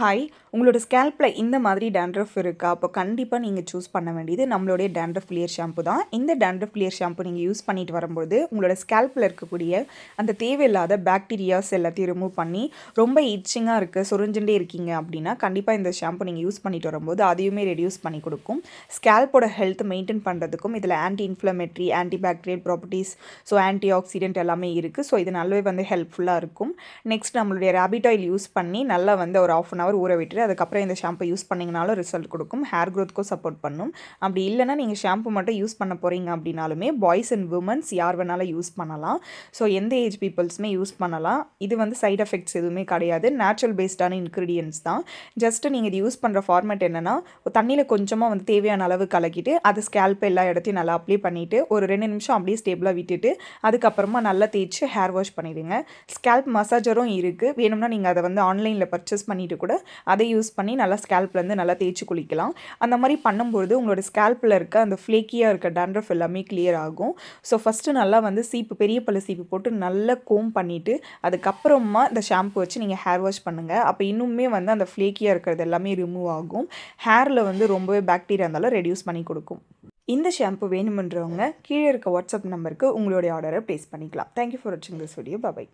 Hi உங்களோட ஸ்கேல்பில் இந்த மாதிரி டேண்ட்ரஃப் இருக்கா? அப்போ கண்டிப்பாக நீங்கள் சூஸ் பண்ண வேண்டியது நம்மளுடைய டேண்ட்ரஃப் கிளியர் ஷாம்பு தான். இந்த டேண்ட்ரஃப் கிளியர் ஷாம்பு நீங்கள் யூஸ் பண்ணிட்டு வரும்போது உங்களோட ஸ்கேல்பில் இருக்கக்கூடிய அந்த தேவையில்லாத பாக்டீரியாஸ் எல்லாத்தையும் ரிமூவ் பண்ணி ரொம்ப இச்சிங்காக இருக்குது சுரிஞ்சுட்டே இருக்கீங்க அப்படின்னா கண்டிப்பாக இந்த ஷாம்பு நீங்கள் யூஸ் பண்ணிட்டு வரும்போது அதையுமே ரெடியூஸ் பண்ணி கொடுக்கும். ஸ்கேல்போட ஹெல்த் மெயின்டைன் பண்ணுறதுக்கும் இதில் anti inflammatory anti bacterial properties so anti oxidant எல்லாமே இருக்குது ஸோ இது நல்லாவே வந்து ஹெல்ப்ஃபுல்லாக இருக்கும். நெக்ஸ்ட் நம்மளுடைய ரேபிட் ஆயில் யூஸ் பண்ணி நல்லா வந்து ஒரு ஆஃப் அன் ஹவர் ஊற விட்டுட்டு அதுக்கப்புறம் இந்த ஷாம்பு யூஸ் பண்ணிங்கனாலும் ரிசல்ட் கொடுக்கும். ஹேர் க்ரோத்க்கும் சப்போர்ட் பண்ணும். அப்படி இல்லைனா நீங்கள் ஷாம்பு மட்டும் யூஸ் பண்ண போகிறீங்க அப்படின்னாலுமே பாய்ஸ் அண்ட் உமன்ஸ் யார் வேணாலும் யூஸ் பண்ணலாம். ஸோ எந்த ஏஜ் பீப்புள்ஸுமே யூஸ் பண்ணலாம். இது வந்து சைட் எஃபெக்ட்ஸ் எதுவுமே கிடையாது. நேச்சுரல் பேஸ்டான இன்க்ரீடியன்ஸ் தான். ஜஸ்ட்டு நீங்கள் இது யூஸ் பண்ணுற ஃபார்மேட் என்னென்னா தண்ணியில் கொஞ்சமாக வந்து தேவையான அளவு கலக்கிட்டு அது ஸ்கேல்ப் எல்லா இடத்தையும் நல்லா அப்ளை பண்ணிவிட்டு ஒரு ரெண்டு நிமிஷம் அப்படியே ஸ்டேபிளாக விட்டுட்டு அதுக்கப்புறமா நல்லா தேய்ச்சி ஹேர் வாஷ் பண்ணிவிடுங்க ஸ்கேல்ப் மசாஜரும் இருக்குது வேணும்னா நீங்கள் அதை வந்து ஆன்லைனில் பர்ச்சேஸ் பண்ணிவிட்டு கூட அதை யூஸ் பண்ணி நல்லா ஸ்கேல்ப்லேருந்து நல்லா தேய்ச்சி குளிக்கலாம். அந்த மாதிரி பண்ணும்பொழுது உங்களோட ஸ்கேல்பில் இருக்க அந்த ஃப்ளேக்கியாக இருக்க டேண்ட்ரஃப் எல்லாமே கிளியர் ஆகும். ஸோ ஃபஸ்ட்டு நல்லா வந்து சீப்பு பெரிய பல்லு சீப்பு போட்டு நல்லா கோம் பண்ணிவிட்டு அதுக்கப்புறமா இந்த ஷாம்பு வச்சு நீங்கள் ஹேர் வாஷ் பண்ணுங்கள் அப்போ இன்னுமே வந்து அந்த ஃப்ளேக்கியாக இருக்கிறது எல்லாமே ரிமூவ் ஆகும். ஹேரில் வந்து ரொம்பவே பாக்டீரியா இருந்தாலும் ரெடியூஸ் பண்ணி கொடுக்கும். இந்த ஷாம்பு வேணுமென்றவங்க கீழே இருக்க வாட்ஸ்அப் நம்பருக்கு உங்களுடைய ஆர்டரை ப்ளேஸ் பண்ணிக்கலாம். தேங்க்யூ ஃபார் வாட்சிங் திஸ் வீடியோ பாய்